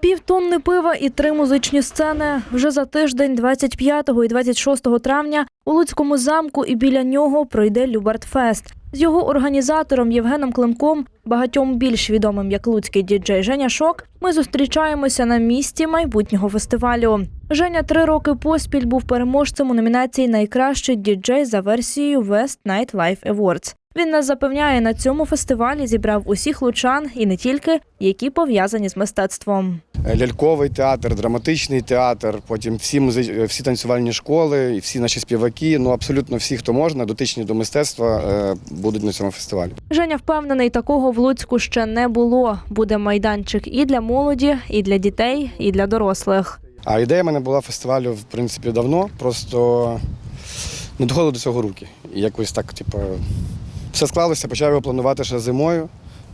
Півтонни пива і три музичні сцени. Вже за тиждень, 25 і 26 травня, у Луцькому замку і біля нього пройде Любартфест. З його організатором Євгеном Климком, багатьом більш відомим як луцький діджей Женя Шок, ми зустрічаємося на місці майбутнього фестивалю. Женя три роки поспіль був переможцем у номінації Найкращий діджей за версією West Night Life Awards. Він нас запевняє, на цьому фестивалі зібрав усіх лучан і не тільки, які пов'язані з мистецтвом. ляльковий театр, драматичний театр, потім всі музи... всі танцювальні школи, і всі наші співаки. Ну абсолютно всі, хто можна, дотичні до мистецтва, е, будуть на цьому фестивалі. Женя впевнений, такого в Луцьку ще не було. Буде майданчик і для молоді, і для дітей, і для дорослих. А ідея в мене була фестивалю, в принципі, давно. Просто не доходило до цього руки. І якось так, типу, все склалося, почав його планувати ще зимою.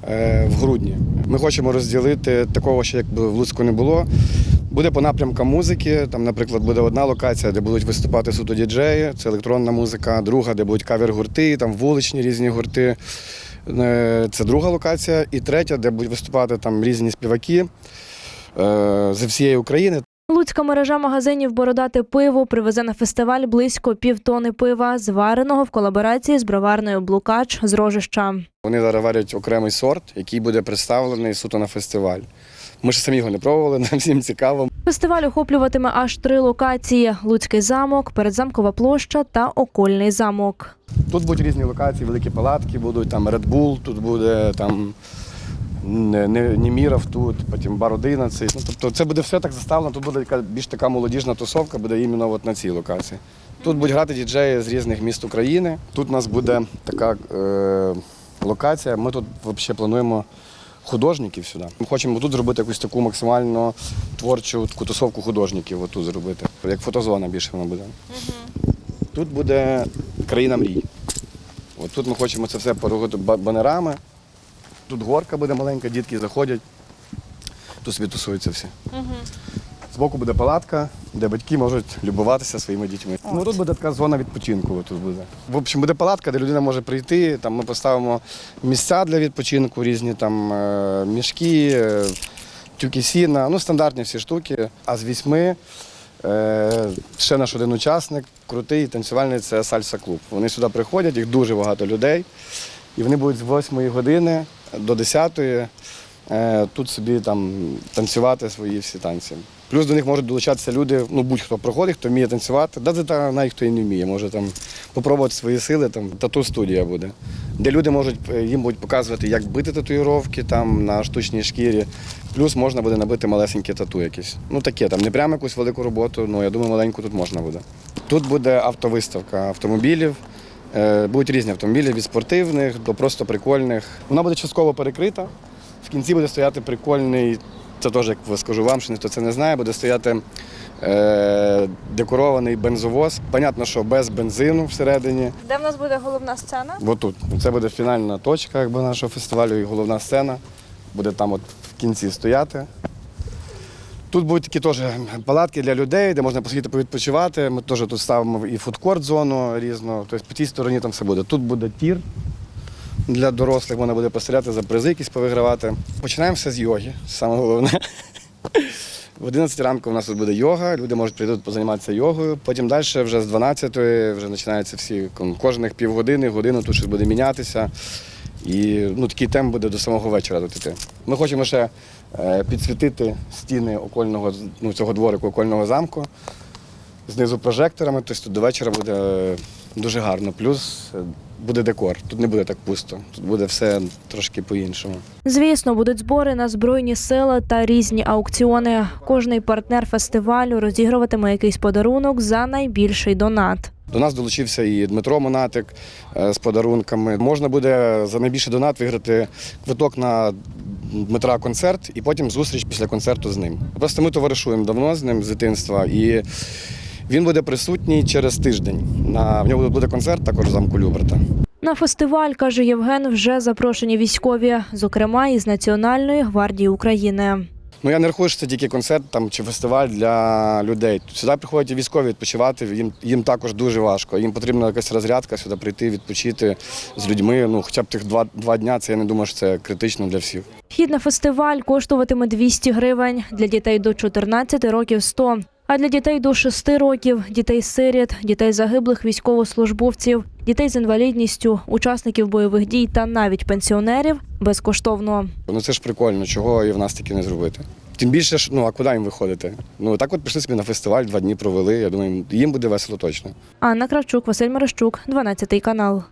е, В грудні ми хочемо розділити такого, що якби в Луцьку не було. Буде по напрямкам музики. Там, наприклад, буде одна локація, де будуть виступати суто діджеї, це електронна музика, друга, де будуть кавер-гурти, там вуличні різні гурти. Е, Це друга локація. І третя, де будуть виступати там різні співаки е, зі всієї України. Луцька мережа магазинів Бородате пиво привезе на фестиваль близько півтони пива, звареного в колаборації з броварною Блукач з Рожища. Вони зараз варять окремий сорт, який буде представлений суто на фестиваль. Ми ж самі його не пробували, нам всім цікаво. Фестиваль охоплюватиме аж три локації: Луцький замок, Передзамкова площа та Окольний замок. Тут будуть різні локації, великі палатки, будуть там Red Bull, тут буде там Німіров, тут, потім бар 11. Ну, тобто це буде все так заставлено, тут буде більш така молодіжна тусовка, буде іменно от на цій локації. Тут будуть грати діджеї з різних міст України. Тут у нас буде така е, локація. Ми тут взагалі плануємо художників сюди. Ми хочемо тут зробити якусь таку максимально творчу таку тусовку художників, отут зробити. Як фотозона більше вона буде. Тут буде країна мрій. От тут ми хочемо це все поробити банерами. Тут горка буде маленька, дітки заходять, тут собі тусуються всі. Збоку буде палатка, де батьки можуть любуватися своїми дітьми. Ну тут буде така зона відпочинку. Тут буде. В общем, буде палатка, де людина може прийти. Там ми поставимо місця для відпочинку, різні там е, мішки, е, тюки сіна, ну стандартні всі штуки. А з вісьми е, ще наш один учасник, крутий танцювальний це сальса клуб. Вони сюди приходять, їх дуже багато людей. І вони будуть з 8 години до 10 е, тут собі там танцювати свої всі танці. Плюс до них можуть долучатися люди, ну будь-хто проходить, хто вміє танцювати, да та навіть хто і не вміє, може там попробувати свої сили, там тату студія буде, де люди можуть е, їм будуть показувати, як бити татуїровки там на штучній шкірі. Плюс можна буде набити малесенькі тату якісь. Ну таке, там не прямо якусь велику роботу, ну я думаю, маленьку тут можна буде. Тут буде автовиставка автомобілів. Е, Будуть різні автомобілі від спортивних до просто прикольних. Вона буде частково перекрита. В кінці буде стояти прикольний, це теж, як скажу вам, що ніхто це не знає, буде стояти е, декорований бензовоз. Понятно, що без бензину всередині. Де в нас буде головна сцена? Отут. Це буде фінальна точка якби, нашого фестивалю і головна сцена. Буде там от в кінці стояти. Тут будуть такі теж палатки для людей, де можна посидіти повідпочивати. Ми теж тут ставимо і фудкорт зону різну. Тобто по тій стороні там все буде. Тут буде тір для дорослих, можна буде постріляти за призи якісь повигравати. Починаємо все з йоги, саме головне. В 11 ранку у нас тут буде йога, люди можуть прийти тут позайматися йогою. Потім далі вже з 12-ї вже починаються всі кожних півгодини, годину тут щось буде мінятися. І ну, такий темп буде до самого вечора дотити. Ми хочемо ще е, підсвітити стіни окольного, ну, цього дворику окольного замку знизу прожекторами, тобто до вечора буде е, дуже гарно. Плюс е, буде декор. Тут не буде так пусто, тут буде все трошки по-іншому. Звісно, будуть збори на збройні сили та різні аукціони. Кожний партнер фестивалю розігруватиме якийсь подарунок за найбільший донат. До нас долучився і Дмитро Монатик е, з подарунками. Можна буде за найбільший донат виграти квиток на Дмитра концерт і потім зустріч після концерту з ним. Просто ми товаришуємо давно з ним з дитинства, і він буде присутній через тиждень. На в нього буде концерт також в замку Люберта. На фестиваль, каже Євген, вже запрошені військові, зокрема із Національної гвардії України. Ну я не рахую, що це тільки концерт там чи фестиваль для людей. Сюди приходять і військові відпочивати. Їм їм також дуже важко. Їм потрібна якась розрядка, сюди прийти, відпочити з людьми. Ну хоча б тих два, два дня. Це я не думаю, що це критично для всіх. Вхід на фестиваль коштуватиме 200 гривень, для дітей до 14 років 100, а для дітей до 6 років, дітей-сиріт, дітей загиблих військовослужбовців, дітей з інвалідністю, учасників бойових дій та навіть пенсіонерів безкоштовно. Ну це ж прикольно, чого і в нас таки не зробити. Тим більше ну а куди їм виходити? Ну так от пішли собі на фестиваль, два дні провели. Я думаю, їм буде весело точно. Анна Кравчук, Василь Мерещук, 12 канал.